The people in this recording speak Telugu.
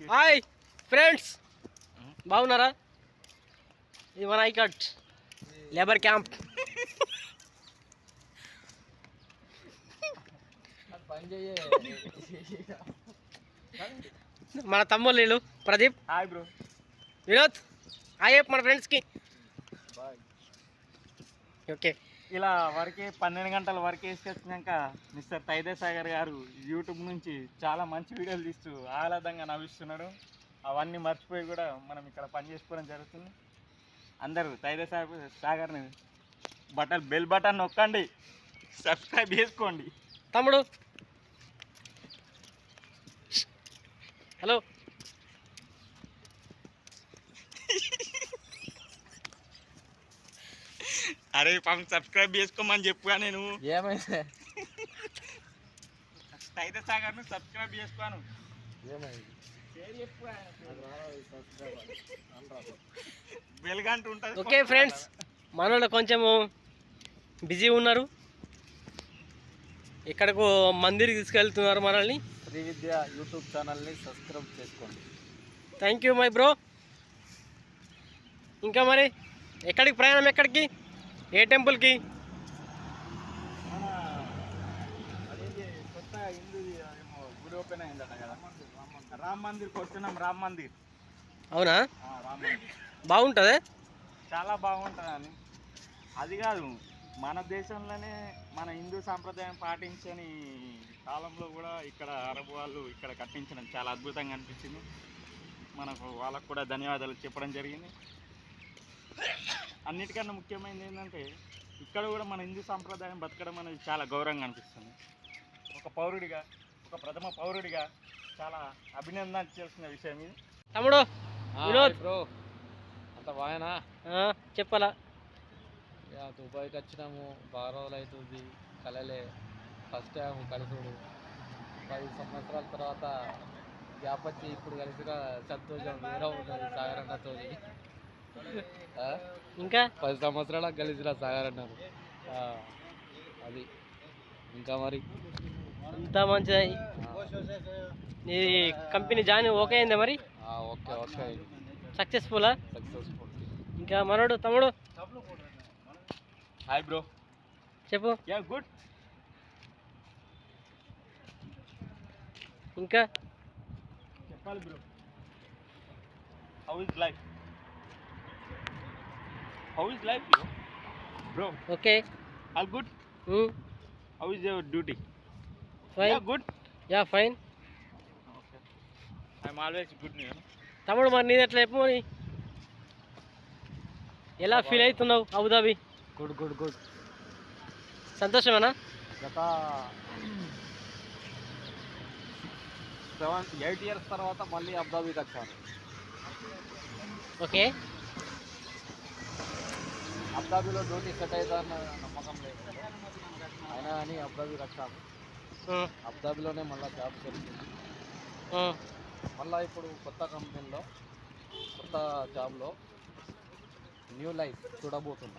హాయ్ ఫ్రెండ్స్ బాగున్నారా? ఇది మన ఐకట్. లేబర్ క్యాంప్ మన తమ్ముళ్ళు వీళ్ళు. Pradeep. Hi bro Vinod. Hi మన ఫ్రెండ్స్కి ఓకే ఇలా వరకే పన్నెండు గంటల వరకు వేసుకొచ్చినాక మిస్టర్ తైదే సాగర్ గారు యూట్యూబ్ నుంచి చాలా మంచి వీడియోలు తీస్తూ ఆహ్లాదంగా నవ్విస్తున్నాడు అవన్నీ మర్చిపోయి కూడా మనం ఇక్కడ పని చేసుకోవడం జరుగుతుంది. అందరూ తైదే సాగర్ సాగర్ని బటన్ బెల్ బటన్ నొక్కండి. సబ్స్క్రైబ్ చేసుకోండి. తమ్ముడు. హలో. అరే పాపం సబ్స్క్రైబ్ చేసుకోమని చెప్పుగా నేను. ఏమైంది? తైదే సాగర్ను సబ్స్క్రైబ్ చేసుకోను. ఏమైంది? బెల్గంట ఉంటుంది ఓకే ఫ్రెండ్స్ మనోళ్ళు కొంచెము బిజీ ఉన్నారు. ఇక్కడకు మందిరికి తీసుకెళ్తున్నారు మనల్ని. శ్రీ విద్య యూట్యూబ్ ఛానల్ని సబ్స్క్రైబ్ చేసుకోండి. థ్యాంక్ యూ మై బ్రో ఇంకా మరి ఎక్కడికి ప్రయాణం ఎక్కడికి? ఏ టెంపుల్కి? రామ్ వస్తున్నాం రామ్ మందిర్. అవునా? మందిర్. బాగుంటుంది? చాలా బాగుంటుందని. అది కాదు మన దేశంలోనే మన హిందూ సాంప్రదాయం పాటించని కాలంలో కూడా ఇక్కడ అరబ్ వాళ్ళు ఇక్కడ కట్టించడం చాలా అద్భుతంగా అనిపించింది. మనకు వాళ్ళకు కూడా ధన్యవాదాలు చెప్పడం జరిగింది. అన్నిటికన్నా ముఖ్యమైనది ఏంటంటే ఇక్కడ కూడా మన హిందూ సాంప్రదాయం బతకడం అనేది చాలా గౌరవంగా అనిపిస్తుంది. ఒక పౌరుడిగా ఒక ప్రథమ పౌరుడిగా చాలా అభినందించాల్సిన విషయం ఇది. తమ్ముడు వినోద్. బ్రో. అంత బాగానా ఆ, చెప్పాలా? ఇక దుబాయ్కి వచ్చినాము బాగా రోజులు అవుతుంది కలలే. ఫస్ట్ టైం కలుసుడు. పది సంవత్సరాల తర్వాత గ్యాప్ వచ్చి ఇప్పుడు కలిసిన సంతోషం వేరే ఉన్నది సాగర్ అన్నతో? ఇంకా? పది సంవత్సరాలకు కలిసిన సాగర్ అన్నారు. ఆ, అది. ఇంకా మరి? అంతా మంచిది నీ కంపెనీ జాయిన్ ఓకే అయిందా మరి? ఆ, ఓకే ఓకే సక్సెస్ఫుల్లా సక్సెస్ఫుల్. ఇంకా మనోడు తమ్ముడు? Hi bro. చెప్పు. Yeah good. ఇంకా? చెప్పాలి bro. How is life? How is life bro bro okay all good how is your duty fine good yeah fine okay I'm always good new తమ్ముడు మరి నీది ఎట్లా చెప్పు మరి? ఎలా ఫీల్ అవుతున్నావు Abu Dhabi? Good good good సంతోషమేనా? గత సెవెన్ ఎయిట్ ఇయర్స్ తర్వాత మళ్ళీ అబుదాబీకి వచ్చాను. ఓకే. అబుదాబీలో డ్యూటీ సెట్ అవుతుందన్న నమ్మకం లేదు. అయినా కానీ అబుదాబీకి వచ్చాము ఉమ్, అబుదాబీలోనే మళ్ళీ జాబ్ దొరికింది. మళ్ళీ ఇప్పుడు కొత్త కంపెనీలో కొత్త జాబ్లో న్యూ లైఫ్ చూడబోతున్నాం.